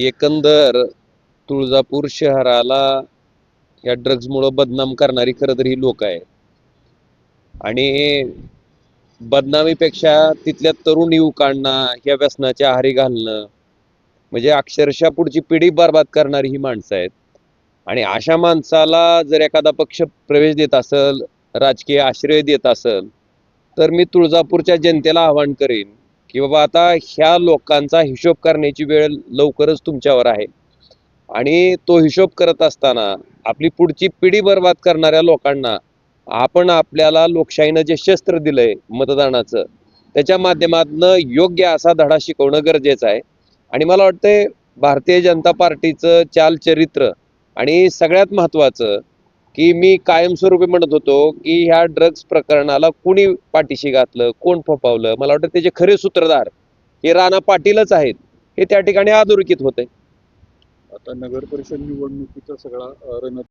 एकंदर तुळजापूर शहराला या ड्रग्जमुळं बदनाम करणारी खरं तर ही लोक आहेत. आणि बदनामीपेक्षा तिथल्या तरुण युवकांना या व्यसनाच्या आहारी घालणं म्हणजे अक्षरशः पुढची पिढी बर्बाद करणारी ही माणसं आहेत. आणि अशा माणसाला जर एखादा पक्ष प्रवेश देत असेल राजकीय आश्रय देत असेल तर मी तुळजापूरच्या जनतेला आवाहन करेन की बाबा आता ह्या लोकांचा हिशोब करण्याची वेळ लवकरच तुमच्यावर आहे. आणि तो हिशोब करत असताना आपली पुढची पिढी बर्बाद करणाऱ्या लोकांना आपण आपल्याला लोकशाहीनं जे शस्त्र दिलंय मतदानाचं त्याच्या माध्यमातनं योग्य असा धडा शिकवणं गरजेचं आहे. आणि मला वाटतंय भारतीय जनता पार्टीचं चालचरित्र आणि सगळ्यात महत्त्वाचं की मी कायमस्वरूपी म्हणत होतो की ह्या ड्रग्ज प्रकरणाला कुणी पाठीशी घातलं कोण फोपावलं मला वाटतं त्याचे खरे सूत्रधार हे राणा पाटीलच आहेत. हे त्या ठिकाणी अधोरेखित होते आता नगर परिषद निवडणुकीचा सगळा रणत रण